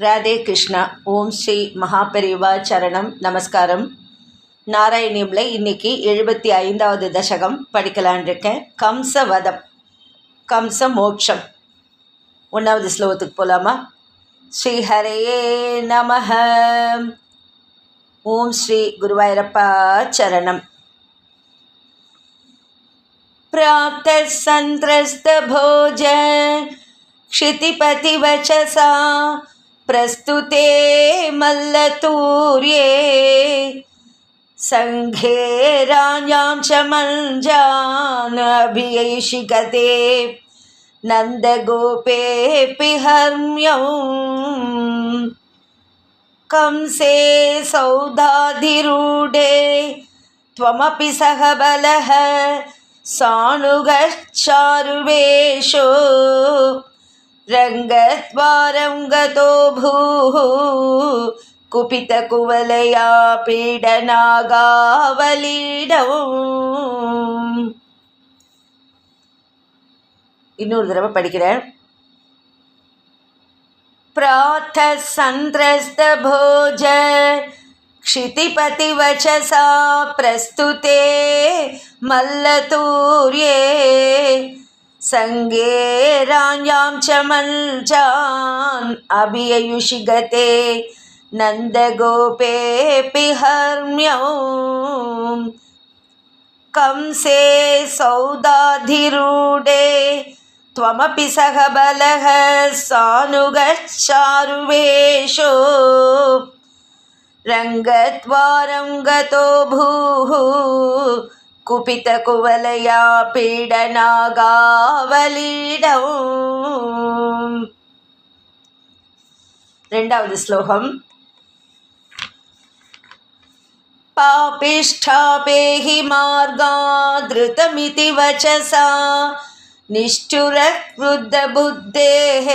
ராதே கிருஷ்ணா ஓம் ஸ்ரீ மகாபெரிவா சரணம் நமஸ்காரம் நாராயணியமில் இன்னைக்கு எழுபத்தி ஐந்தாவது தசகம் படிக்கலான் இருக்கேன் கம்ச வதம் கம்ச மோட்சம் ஒன்றாவது ஸ்லோகத்துக்கு போகலாமா ஸ்ரீ ஹரையே நமஹ ஓம் ஸ்ரீ குருவாயூரப்பா சரணம் प्राप्तः सन्त्रस्तभोज क्षितिपतिवचसा प्रस्तुते मल्लतूर्ये। सङ्घे राजां च मञ्जानभियैषिकते नन्दगोपेऽपि हर्म्यौ कंसे सौधाधिरूढे त्वमपि सह बलः सानुगश्चारुवेषो रङ्गद्वारं गतो भूः कुपितकुवलया पीडनागावलीडौ இன்னொரு தடவை படிக்கிறேன் प्रातः सन्त्रस्तभोज क्षितिपतिवचसा प्रस्तुते मल्लतूर्ये सङ्गे राञ्जां च मञ्चान् अभिययुषि गते नन्दगोपेऽपि हर्म्यौ कंसे सौदाधिरूढे त्वमपि सह बलः सानुगच्चारुवेषो रङ्गद्वारं गतो भूः कुपितकुवलया पीडनागावलीडौ ரெண்டாவது ஸ்லோகம் पापिष्ठापेहि मार्गादृतमिति वचसा निष्ठुरक्रुद्धबुद्धेः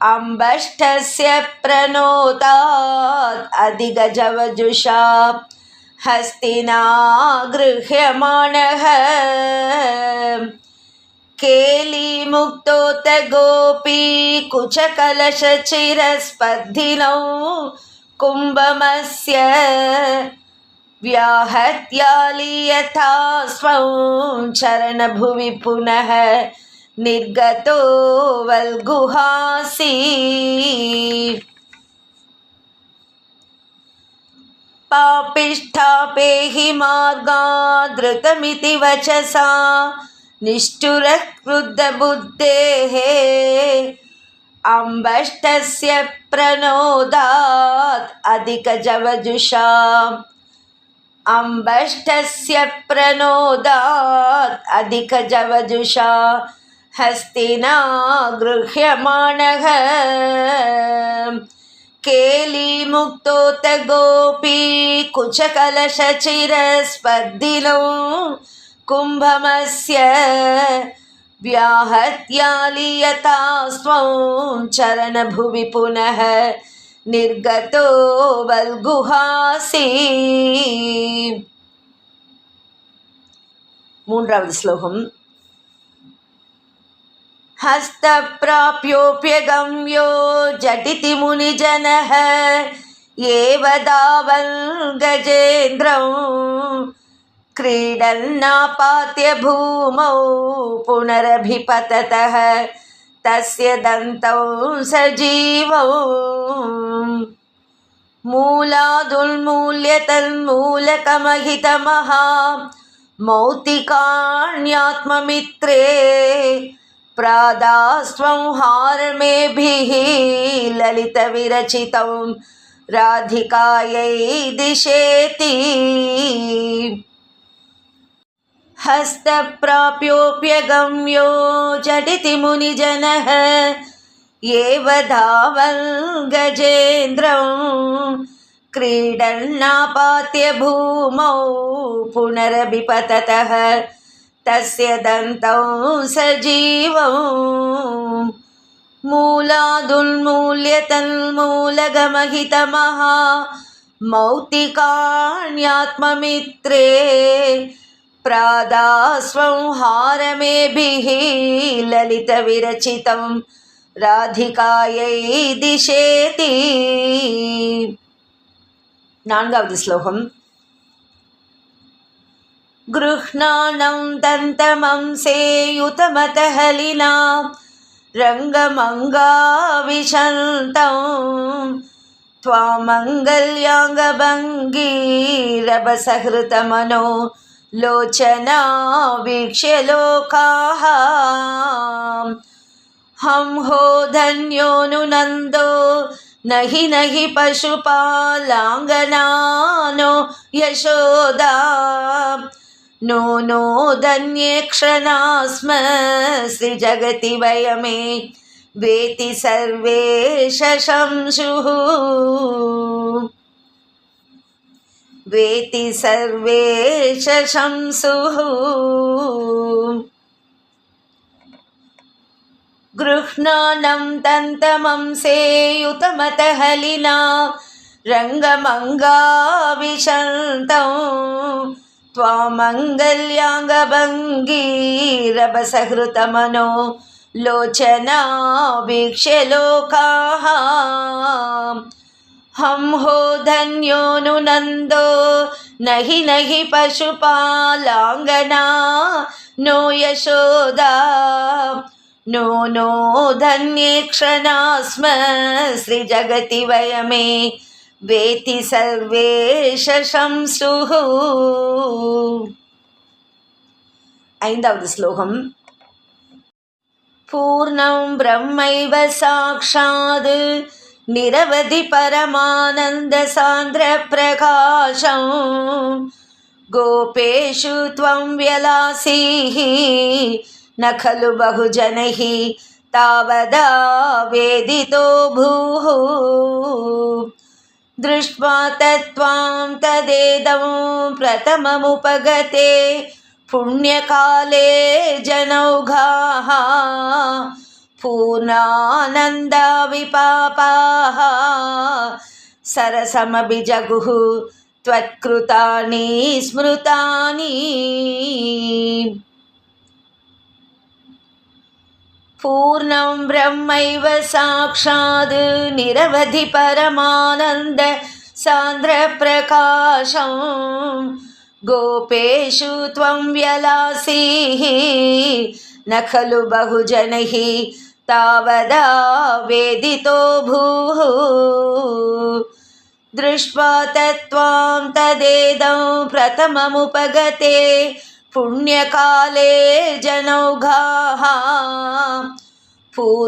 अम्बष्ठस्य प्रणोतात् अधिगजवजुषा हस्तिना गृह्यमाणः केलीमुक्तोत गोपी कुचकलशचिरस्पर्धिनौ कुम्भमस्य व्याहत्यालीयथा स्वं चरणभुवि पुनः निर्गतो वल्गुहासि। पापिष्ठापेहि मार्गादृतमिति वचसा। निष्ठुरक्रुद्धबुद्धेः अम्बष्टस्य प्रणोदात् अधिकजवजुषा। अम्बष्टस्य प्रणोदात् अधिकजवजुषा। हस्तिना गृह्यमाणः కేలిముక్తోత గోపీ కుచకలశచిరస్పర్దిలో కుంభమస్య వ్యాహత్యాలీయతా స్వం చరణభువి పునః నిర్గతో వల్గుహాసి. మూడవది శ్లోకం. हस्तप्राप्योऽप्यगम्यो झटिति मुनिजनः एव धावन् गजेन्द्रं क्रीडन्नापात्य भूमौ पुनरभिपततः तस्य दन्तौ सजीवौ। मूलादुन्मूल्य तन्मूलकमहितमहा मौतिकाण्यात्ममित्रे प्रादास्वंहारमेभिः ललितविरचितं राधिकायै दिशेति। हस्तप्राप्योऽप्यगम्यो झटिति मुनिजनः एव धावन् क्रीडन्नापात्य भूमौ पुनरभिपततः। तस्य दन्तौ सजीवौ। मूलादुन्मूल्यतन्मूलगमहितमः मौक्तिकाण्यात्ममित्रे ललित ललितविरचितं राधिकायै दिशेति। नान्गावद् श्लोकम्। गृह्णानं दन्तमं सेयुतमतहलिना रङ्गमङ्गाविशन्तं त्वामङ्गल्याङ्गभङ्गीरभसहृतमनो लोचना वीक्ष्य लोकाः हं हो धन्योऽनुनन्दो नहि नहि पशुपालाङ्गनानो यशोदा नो नो धन्यक्षणस्म श्री जगति वय मे वेति सर्वे शशंशु। वेति सर्वे शशंसुः गृह्णानं दन्तमंसेयुतमतहलिना रङ्गमङ्गाविशन्तं। रङ्गमङ्गाविशन्तम् त्वामङ्गल्याङ्गभङ्गीरभसहृतमनो लोचना वीक्ष्य लोकाः हं हो धन्योऽनुनन्दो नहि नहि पशुपालाङ्गना नो यशोदा नो नो धन्येक्षणा स्म श्रीजगति वयमे वेति सर्वे शशंसुः ஐந்தாவது ஸ்லோகம் பூர்ணம் பிரம்மைவ சாட்சாத் நிரவதி பரமானந்த சாந்திர பிரகாசம் गोपेषु त्वं व्यलासीः न खलु बहुजनैः तावदा वेदितो भूः दृष्ट्वा तत्त्वां तदेदं प्रथममुपगते। पुण्यकाले जनौघाः पूर्णानन्दाविपापाः। सरसमभिजगुः त्वत्कृतानि स्मृतानि। पूर्णं ब्रह्मैव साक्षात् निरवधि परमानन्द सान्द्रप्रकाशं गोपेषु त्वं व्यलासीः न खलु बहुजनैः तावदा वेदितो भूः दृष्ट्वा तत्त्वां तदेदं प्रथममुपगते पुण्यकाले जनौघाः पूर्णानन्दाविपापाः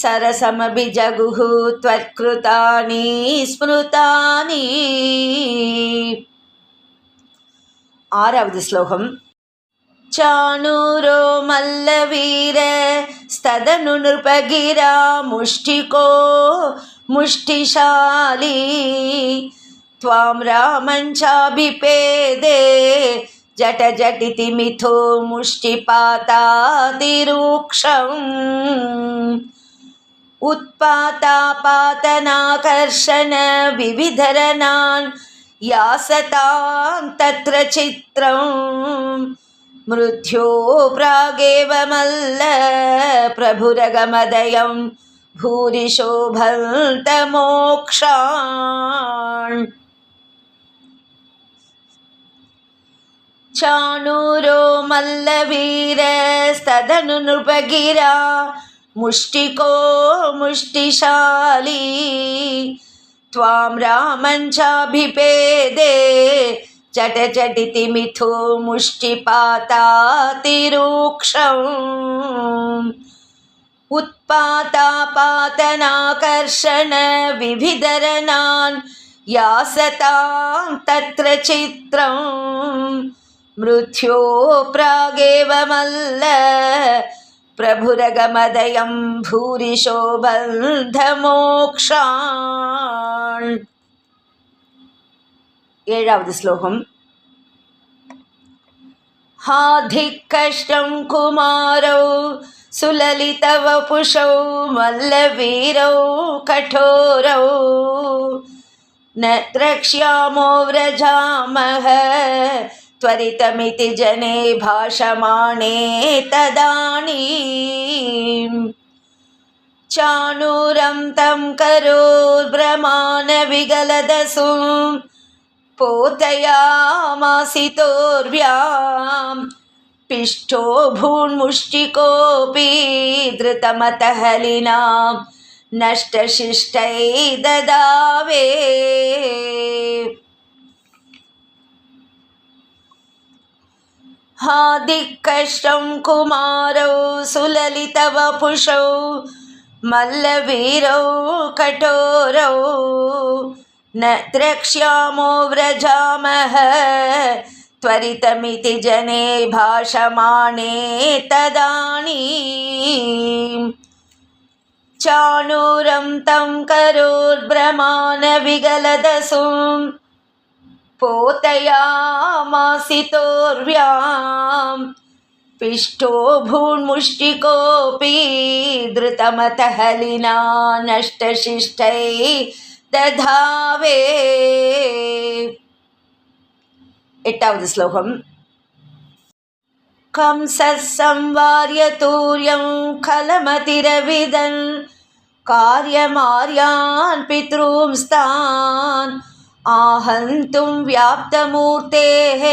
सरसमभिजगुः त्वत्कृतानि स्मृतानि आरावद् श्लोकम् चाणूरो मल्लवीर स्तदनु नृपगिरा मुष्टिको मुष्टिशाली त्वां जट जटिति मिथो मुष्टिपातातिरूक्षम् उत्पातापातनाकर्षण विविधरणान् यासतां तत्र चित्रम्। मृत्यो प्रागेव मल्ल, प्रभुरगमदयं भूरिशोभन्तमोक्षान्। चाणूरो मल्लवीरस्तदनु नृपगिरा, मुष्टिको मुष्टिशाली। त्वां रामञ्चाभिपेदे चटचटिति मिथो मुष्टिपातातिरूक्षम् उत्पातापातनाकर्षण विविधरणान्, यासतां तत्र चित्रं मृत्यो प्रागेव मल्ल प्रभुरगमदयं भूरिशो बन्धमोक्षान् ஏழாவது ஸ்லோகம் हाधिकष्टं कुमारौ सुललितवपुषौ मल्लवीरौ कठोरौ न द्रक्ष्यामो व्रजामः त्वरितमिति जने भाषमाणे तदानीम्। चाणूरं तं करोर्भ्रमाणविगलदसुं पोतयामासितोर्व्यां पिष्ठो भून्मुष्टिकोऽपि धृतमतः हलिनां नष्टशिष्टै ददावे। हादिक्कष्टं कुमारौ सुललितवपुषौ मल्लवीरौ कठोरौ न द्रक्ष्यामो व्रजामः त्वरितमिति जने भाषमाणे तदानीम् चाणूरं तं करोर्भ्रमाणविगलदसुं पोतयामासितोर्व्यां पिष्ठो भून्मुष्टिकोऽपि धृतमतः हलिना नष्टशिष्टै दधावे एटावद् श्लोकम् कंसः संवार्य तूर्यं खलमतिरविदन् कार्यमार्यान् पितॄंस्तान् आहन्तुं व्याप्तमूर्तेः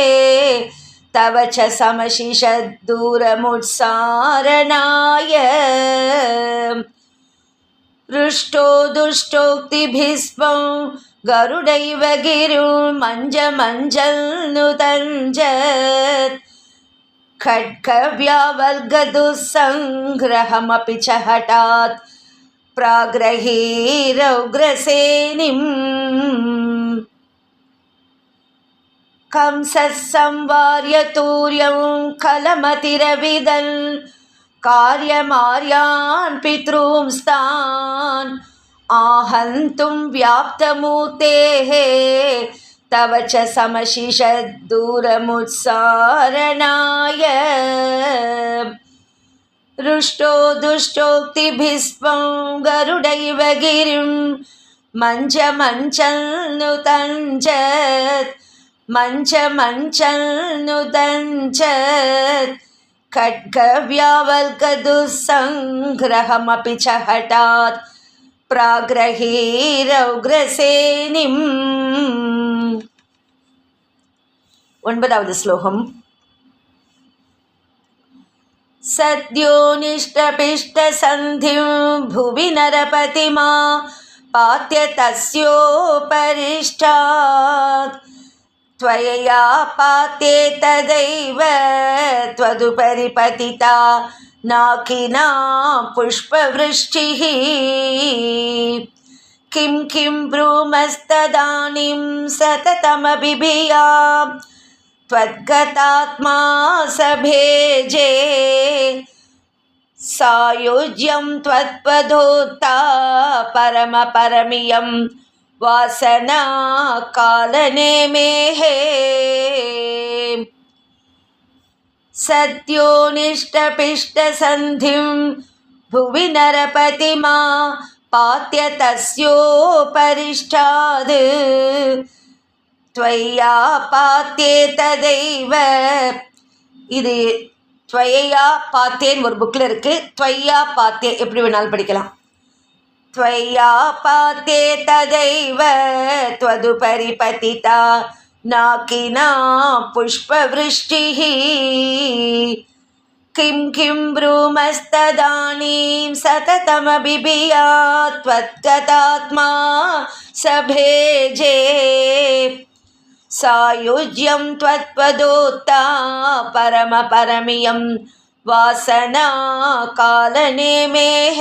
तव च समशिषद्दूरमुत्सारणाय। रुष्टो दुष्टोक्तिभिस्पं गरुडैव गिरुमञ्जमञ्जल्नुतञ्जत् खड्गव्यावर्गदुःसङ्ग्रहमपि च हठात् प्राग्रहीरौग्रसेनिम् कंसः संवार्य तूर्यं खलमतिरविदन् कार्यमार्यान् पितॄंस्तान् आहन्तुं व्याप्तमूर्तेः तव च समशिषद्दूरमुत्सारणाय रुष्टो दुष्टोक्तिभिस्पं गरुडैव गिरिं मञ्चमञ्चन्नुतञ्चत् मञ्चमञ्चन्नुतञ्चत् खड्गव्यावल्कदुःसङ्ग्रहमपि च हठात् प्राग्रहीरौग्रसेनिम् ஒன்பதாவது ஸ்லோகம் सद्योनिष्टपिष्टसन्धिं भुवि नरपतिमा पात्य तस्योपरिष्टात् त्वयया पात्ये तदैव त्वदुपरि पतिता नाकिना पुष्पवृष्टिः। किं किं ब्रूमस्तदानीं सततमबिभिया त्वद्गतात्मा सभेजे सायुज्यं त्वत्पदोत्ता परमपरमियं वासना कालनेमेः सद्योनिष्टपिष्टसन्धिं भुवि नरपतिमा पात्य तस्योपरिष्टाद् त्वय्या पात्ये तदैव இது துவையா பாத்தேன்னு ஒரு புக்கில் இருக்குது துவையா பாத்தே எப்படி வேணாலும் படிக்கலாம் त्वय्या पाते तदैव त्वदुपरि पतिता नाकिना पुष्पवृष्टिः किं किं ब्रूमस्तदानीं सततमबिभिया त्वद्गतात्मा सभेजे सायुज्यं त्वत्पदोत्ता परमपरमियं वासना कालनेमेः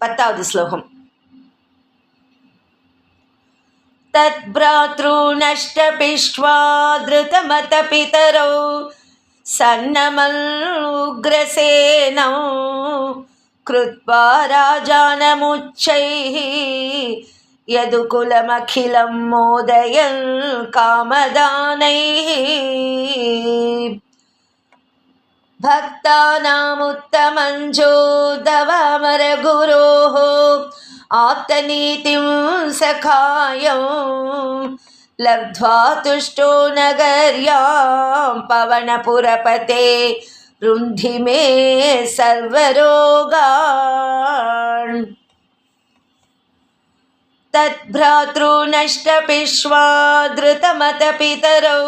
பத்தாவது ஸ்லோகம் तद्भ्रातॄनष्टपिष्ट्वा धृतमतपितरौ सन्नमल्ग्रसेनौ कृत्वा राजानमुच्चैः यदुकुलमखिलं मोदयन् कामदानैः भक्तानामुत्तमञ्जोदवामरगुरोः आप्तनीतिं सखायं लब्ध्वा तुष्टो नगर्यां पवनपुरपते रुन्धि मे तद्भ्रातॄनष्टपिष्वा धृतमतपितरौ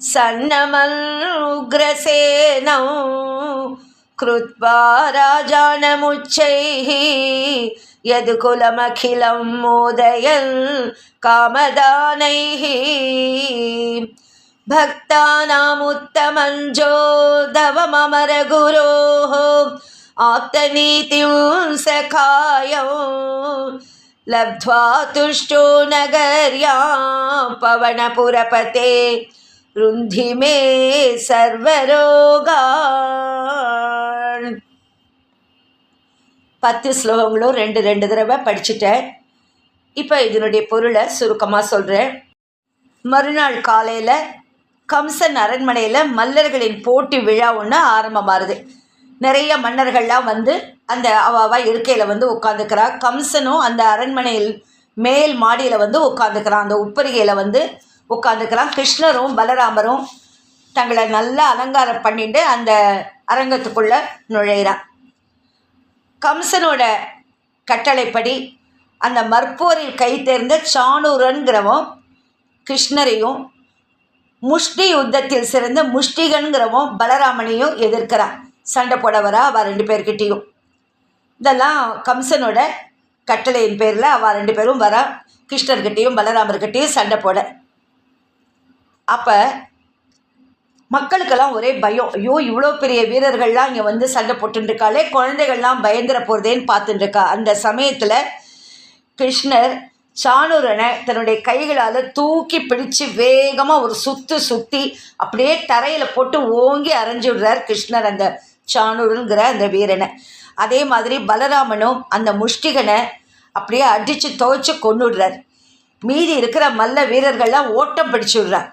सन्नमनुग्रसेनौ कृत्वा राजानमुच्चैः यदुकुलमखिलं मोदयन् कामदानैः। भक्तानामुत्तमञ्जोधवमरगुरोः आप्तनीतिं सखायौ लब्ध्वा तुष्टो नगर्यां पवनपुरपते रुन्धि मे सर्वरोगान् பத்து ஸ்லோகங்களும் ரெண்டு ரெண்டு தடவை படிச்சுட்டேன் இப்போ இதனுடைய பொருளை சுருக்கமாக சொல்கிறேன் மறுநாள் காலையில் கம்சன் அரண்மனையில் மல்லர்களின் போட்டி விழா ஒன்று ஆரம்பமாகுது நிறைய மன்னர்கள்லாம் வந்து அந்த அவாவா இருக்கையில் வந்து உட்காந்துக்கிறா கம்சனும் அந்த அரண்மனையில் மேல் மாடியில் வந்து உட்காந்துக்கிறான் அந்த உப்பரிகையில் வந்து உட்காந்துக்கிறான் கிருஷ்ணரும் பலராமரும் தங்களை நல்லா அலங்காரம் பண்ணிட்டு அந்த அரங்கத்துக்குள்ளே நுழையிறான். கம்சனோட கட்டளைப்படி அந்த மற்போரில் கை தேர்ந்த சாணூரன்கிறவன் கிருஷ்ணரையும் முஷ்டி யுத்தத்தில் சிறந்த முஷ்டிகன்கிறவன் பலராமனையும் எதிர்க்கிறான். சண்டை போட வரா அவள் ரெண்டு பேர்கிட்டேயும். இதெல்லாம் கம்சனோட கட்டளையின் பேரில் அவள் ரெண்டு பேரும் வரா. கிருஷ்ணர்கிட்டையும் பலராமர்கிட்டையும் சண்டை போட. அப்போ மக்களுக்கெல்லாம் ஒரே பயம். ஐயோ இவ்வளோ பெரிய வீரர்கள்லாம் இங்கே வந்து சண்டை போட்டுருக்காளே குழந்தைகள்லாம் பயந்துட போகிறதேன்னு பார்த்துட்டுருக்கா அந்த சமயத்தில் கிருஷ்ணர் சாணூரனை தன்னுடைய கைகளால் தூக்கி பிடிச்சு வேகமாக ஒரு சுற்று சுற்றி அப்படியே தரையில் போட்டு ஓங்கி அரைஞ்சு விடுறார் கிருஷ்ணர் அந்த சாணூருங்கிற அந்த வீரனை. அதே மாதிரி பலராமனும் அந்த முஷ்டிகனை அப்படியே அடித்து துவைச்சு கொண்டுடுறார் மீதி இருக்கிற மல்ல வீரர்கள்லாம் ஓட்டம் பிடிச்சு விடுறார்.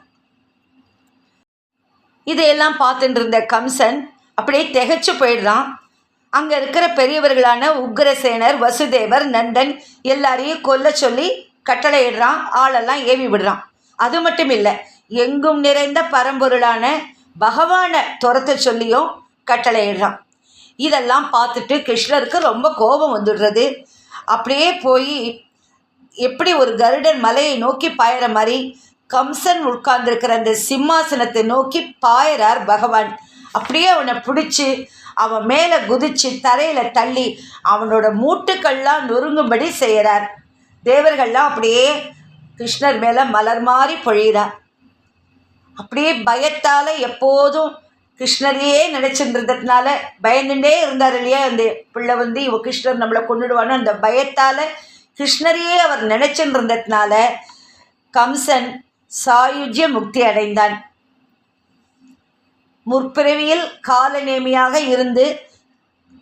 இதையெல்லாம் பார்த்துட்டு இருந்த கம்சன் அப்படியே திகைச்சு போயிடுறான். அங்கே இருக்கிற பெரியவர்களான உக்ரசேனர் வசுதேவர் நந்தன் எல்லாரையும் கொல்ல சொல்லி கட்டளையிடுறான் ஆளெல்லாம் ஏவி விடுறான். அது மட்டும் இல்லை எங்கும் நிறைந்த பரம்பொருளான பகவானை துரத்த சொல்லியும் கட்டளையிடுறான். இதெல்லாம் பார்த்துட்டு கிருஷ்ணருக்கு ரொம்ப கோபம் வந்துடுறது. அப்படியே போய் எப்படி ஒரு கருடன் மலையை நோக்கி பாயிற மாதிரி கம்சன் உட்கார்ந்துருக்கிற அந்த சிம்மாசனத்தை நோக்கி பாயறார் பகவான். அப்படியே அவனை பிடிச்சி அவன் மேலே குதிச்சு தரையில் தள்ளி அவனோட மூட்டுக்கள்லாம் நொறுங்கும்படி செய்கிறார். தேவர்கள்லாம் அப்படியே கிருஷ்ணர் மேலே மலர் மாறி பொழிகிறார். அப்படியே பயத்தால் எப்போதும் கிருஷ்ணரையே நினச்சிருந்ததுனால பயந்துட்டே இருந்தார் இல்லையா? அந்த பிள்ளை வந்து இவ கிருஷ்ணர் நம்மளை கொண்டுடுவான்னு அந்த பயத்தால் கிருஷ்ணரையே அவர் நினச்சின்னு இருந்ததுனால கம்சன் சாயுஜ்ய முக்தி அடைந்தான். முற்பிறவியில் காலநேமியாக இருந்து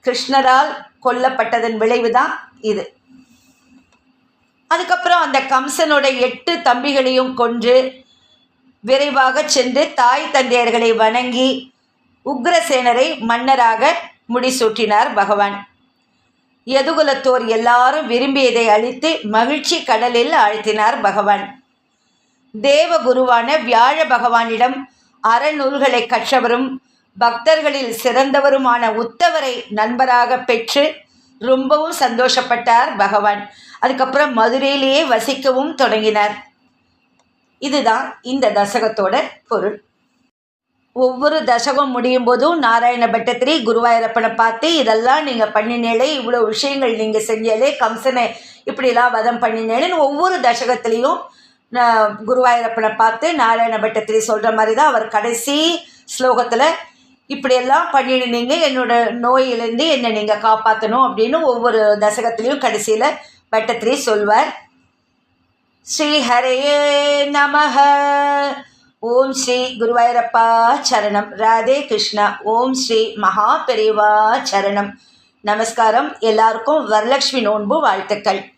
கிருஷ்ணரால் கொல்லப்பட்டதன் விளைவுதான் இது. அதுக்கப்புறம் அந்த கம்சனோட எட்டு தம்பிகளையும் கொன்று விரைவாக சென்று தாய் தந்தையர்களை வணங்கி உக்ரசேனரை மன்னராக முடிசூட்டினார் பகவான். யதுகுலத்தோர் எல்லாரும் விரும்பியதை அளித்து மகிழ்ச்சி கடலில் ஆழ்த்தினார் பகவான். தேவகுருவான வியாழ பகவானிடம் அறநூல்களை கற்றவரும் பக்தர்களில் சிறந்தவருமான உத்தவரை நண்பராக பெற்று ரொம்பவும் சந்தோஷப்பட்டார் பகவான். அதுக்கப்புறம் மதுரையிலேயே வசிக்கவும் தொடங்கினார். இதுதான் இந்த தசகத்தோட பொருள். ஒவ்வொரு தசகம் முடியும் போதும் நாராயண பட்டத்திரி குருவாயூரப்பனை பார்த்து இதெல்லாம் நீங்கள் பண்ணினேலே இவ்வளோ விஷயங்கள் நீங்கள் செஞ்சேலே கம்சனை இப்படிலாம் வதம் பண்ணினேன்னு ஒவ்வொரு தசகத்துலேயும் குருவாயூரப்பனை பார்த்து நாராயண பட்டத்திரி சொல்கிற மாதிரி தான் அவர் கடைசி ஸ்லோகத்தில் இப்படியெல்லாம் பண்ணிடுனீங்க என்னோட நோயிலேருந்து என்னை நீங்கள் காப்பாற்றணும் அப்படின்னு ஒவ்வொரு தசகத்துலேயும் கடைசியில் பட்டத்திரி சொல்வார். ஸ்ரீ ஹரையே நமஹ. ஓம் ஸ்ரீ குருவாயூரப்பா சரணம். ராதே கிருஷ்ணா. ஓம் ஸ்ரீ மகா பெரிவா சரணம். நமஸ்காரம். எல்லாருக்கும் வரலட்சுமி நோன்பு வாழ்த்துக்கள்.